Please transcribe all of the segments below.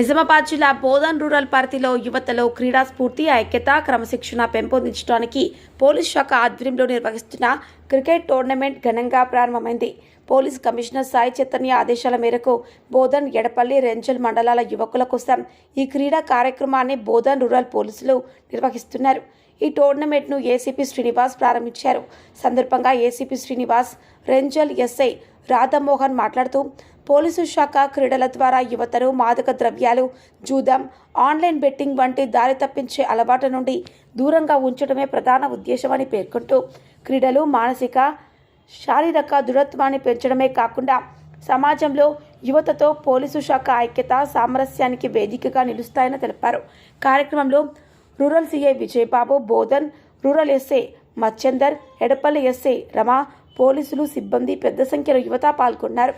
నిజామాబాద్ జిల్లా బోధన్ రూరల్ పరిధిలో యువతలో క్రీడా స్ఫూర్తి ఐక్యత క్రమశిక్షణ పెంపొందించడానికి పోలీస్ శాఖ ఆధ్వర్యంలో నిర్వహిస్తున్న క్రికెట్ టోర్నమెంట్ ఘనంగా ప్రారంభమైంది. పోలీస్ కమిషనర్ సాయి చైతన్య ఆదేశాల మేరకు బోధన్ ఎడపల్లి రెంజల్ మండలాల యువకుల కోసం ఈ క్రీడా కార్యక్రమాన్ని బోధన్ రూరల్ పోలీసులు నిర్వహిస్తున్నారు. ఈ టోర్నమెంట్ను ఏసీపీ శ్రీనివాస్ ప్రారంభించారు. సందర్భంగా ఏసీపీ శ్రీనివాస్ రెంజల్ ఎస్ఐ రాధామోహన్ మాట్లాడుతూ పోలీసు శాఖ క్రీడల ద్వారా యువతను మాదక ద్రవ్యాలు జూదం ఆన్లైన్ బెట్టింగ్ వంటి దారి తప్పించే అలవాటు నుండి దూరంగా ఉంచడమే ప్రధాన ఉద్దేశమని పేర్కొంటూ క్రీడలు మానసిక శారీరక దృఢత్వాన్ని పెంచడమే కాకుండా సమాజంలో యువతతో పోలీసు శాఖ ఐక్యత సామరస్యానికి వేదికగా నిలుస్తాయని తెలిపారు. కార్యక్రమంలో rural CI Vijayababu Bodhan rural SA Machchandar Edapalli SA Rama పోలీసులు సిబ్బంది పెద్ద సంఖ్యలో యువత పాల్గొన్నారు.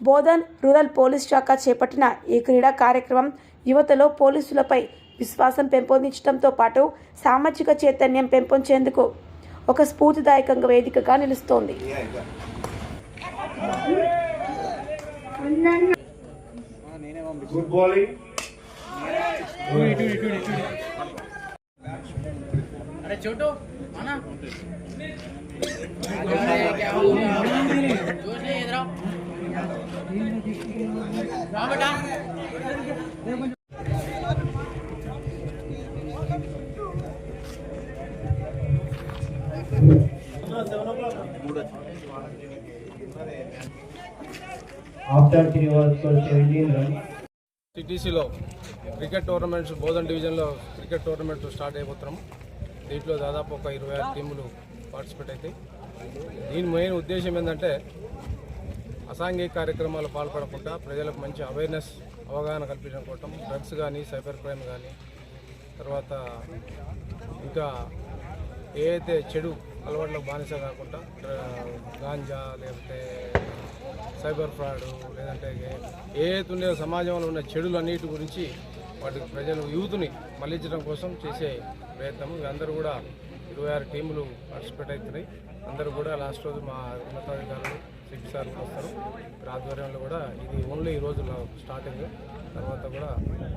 బోధన్ రూరల్ పోలీస్ శాఖ చేపట్టిన ఈ క్రీడా కార్యక్రమం యువతలో పోలీసులపై విశ్వాసం పెంపొందించడంతో పాటు సామాజిక చైతన్యం పెంపొందేందుకు ఒక స్ఫూర్తిదాయకంగా వేదికగా నిలుస్తోంది. గుడ్ బౌలింగ్ సిటీసీలో క్రికెట్ టోర్నమెంట్స్ బోధన్ డివిజన్లో క్రికెట్ టోర్నమెంట్ స్టార్ట్ అయిపోతున్నాం. దీంట్లో దాదాపు ఒక ఇరవై ఆరు టీములు పార్టిసిపేట్ అవుతాయి దీని మెయిన్ ఉద్దేశం ఏంటంటే అసాంఘిక కార్యక్రమాలు పాల్పడకుండా ప్రజలకు మంచి అవేర్నెస్ అవగాహన కల్పించడం కోసం డ్రగ్స్ కానీ సైబర్ క్రైమ్ కానీ తర్వాత ఇంకా ఏదైతే చెడు అలవాట్లకు బానిస కాకుండా గాంజా లేకపోతే సైబర్ ఫ్రాడ్ లేదంటే ఏదైతే ఉండే సమాజంలో ఉన్న చెడులు అన్నిటి గురించి వాటికి ప్రజలు యూత్ని మళ్ళించడం కోసం చేసే ప్రయత్నం. అందరూ కూడా ఇరవై ఆరు టీములు పార్టిసిపేట్ అవుతున్నాయి. అందరూ కూడా లాస్ట్ రోజు మా ఉన్నతాధికారులు సిక్స్ సార్ వస్తారు. ఇక్కడ ఆధ్వర్యంలో కూడా ఇది ఓన్లీ ఈ రోజు స్టార్టింగ్ తర్వాత కూడా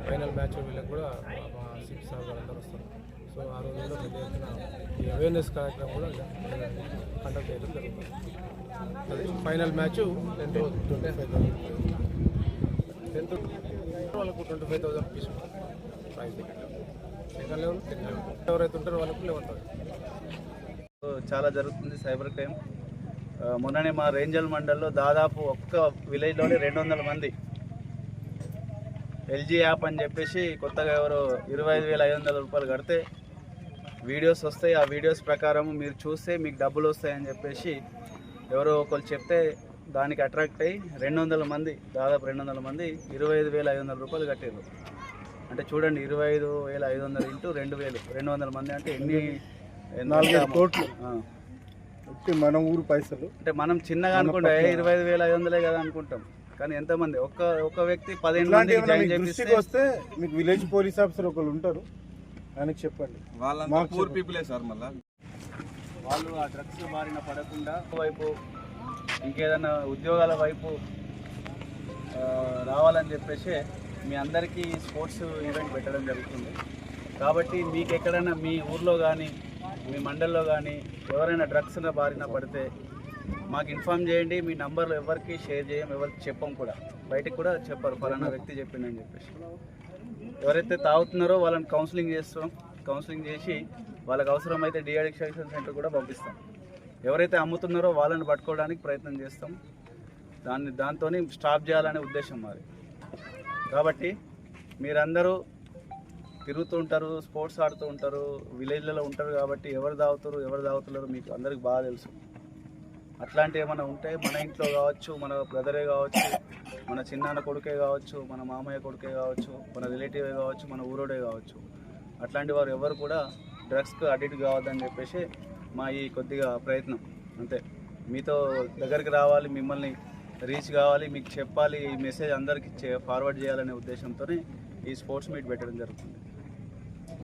ఫైనల్ మ్యాచ్ వీళ్ళకి కూడా మా సార్ వాళ్ళందరూ వస్తారు. సో ఆ రోజు కూడా పెద్ద ఎత్తున ఈ అవేర్నెస్ కార్యక్రమం కూడా కండక్ట్ చేయడం జరుగుతుంది. అది final match tenth twenty five thousand tenth వాళ్ళకు twenty five thousand rupees prize second level ten level ఎవరైతే ఉంటారో వాళ్ళకు లెవెన్ థౌసండ్ చాలా జరుగుతుంది సైబర్ క్రైమ్ మొన్ననే మా రేంజల్ మండల్లో దాదాపు ఒక్క విలేజ్లోనే రెండు వందల మంది. ఎల్జీ యాప్ అని చెప్పేసి కొత్తగా ఎవరో ఇరవై ఐదు వేల ఐదు వందల రూపాయలు కడితే వీడియోస్ వస్తాయి. ఆ వీడియోస్ ప్రకారం మీరు చూస్తే మీకు డబ్బులు వస్తాయని చెప్పేసి ఎవరో ఒకరు చెప్తే దానికి అట్రాక్ట్ అయ్యి రెండు వందల మంది దాదాపు రెండు వందల మంది ఇరవై ఐదు వేల ఐదు వందల రూపాయలు కట్టారు అంటే చూడండి ఇరవై ఐదు వేల ఐదు వందలు ఇంటూ రెండు వేలు. రెండు వందల మంది అంటే ఎన్ని ఎంత నాలుగైదు కోట్లు. మన ఊరు పైసలు. అంటే మనం చిన్నగా అనుకుంటే ఇరవై ఐదు వేల ఐదు వందలే కదా అనుకుంటాం. కానీ ఎంతమంది? ఒక్క ఒక్క వ్యక్తి పదిహేను దృష్టికి వస్తే మీకు విలేజ్ పోలీస్ ఆఫీసర్ ఒకరు ఉంటారు. ఆయనకి చెప్పండి. మాకు పూర్ పీపులే సార్ మళ్ళా? వాళ్ళు ఆ డ్రగ్స్ బారిన పడకుండా వైపు ఇంకేదైనా ఉద్యోగాల వైపు రావాలని చెప్పేసి మీ అందరికీ స్పోర్ట్స్ ఈవెంట్ పెట్టడం జరుగుతుంది. కాబట్టి మీకు ఎక్కడైనా మీ ఊర్లో కానీ మీ మండల్లో కానీ ఎవరైనా డ్రగ్స్ బారిన పడితే మాకు ఇన్ఫామ్ చేయండి. మీ నంబర్లు ఎవరికి షేర్ చేయం ఎవరికి చెప్పం కూడా. బయటికి కూడా చెప్పారు. ఫలానా వ్యక్తి చెప్పిండని చెప్పేసి. ఎవరైతే తాగుతున్నారో వాళ్ళని కౌన్సిలింగ్ చేస్తాం కౌన్సిలింగ్ చేసి వాళ్ళకి అవసరమైతే డిఅడిక్షన్ సెంటర్ కూడా పంపిస్తాం. ఎవరైతే అమ్ముతున్నారో వాళ్ళని పట్టుకోవడానికి ప్రయత్నం చేస్తాం. దాన్ని దాంతో స్టాప్ చేయాలనే ఉద్దేశం మాది. కాబట్టి మీరందరూ తిరుగుతూ ఉంటారు స్పోర్ట్స్ ఆడుతూ ఉంటారు విలేజ్లలో ఉంటారు కాబట్టి ఎవరు తాగుతారు ఎవరు తాగుతున్నారు మీకు అందరికి బాగా తెలుసు. అట్లాంటివి ఏమైనా ఉంటే మన ఇంట్లో కావచ్చు మన బ్రదరే కావచ్చు మన చిన్నాన్న కొడుకే కావచ్చు మన మామయ్య కొడుకే కావచ్చు మన రిలేటివే కావచ్చు మన ఊరోడే కావచ్చు. అట్లాంటి వారు ఎవరు కూడా డ్రగ్స్కి అడిక్ట్ కావద్దని చెప్పేసి మా ఈ కొద్దిగా ప్రయత్నం. అంతే. మీతో దగ్గరికి రావాలి మిమ్మల్ని రీచ్ కావాలి మీకు చెప్పాలి ఈ మెసేజ్ అందరికీ ఫార్వర్డ్ చేయాలనే ఉద్దేశంతో ఈ స్పోర్ట్స్ మీట్ పెట్టడం జరుగుతుంది.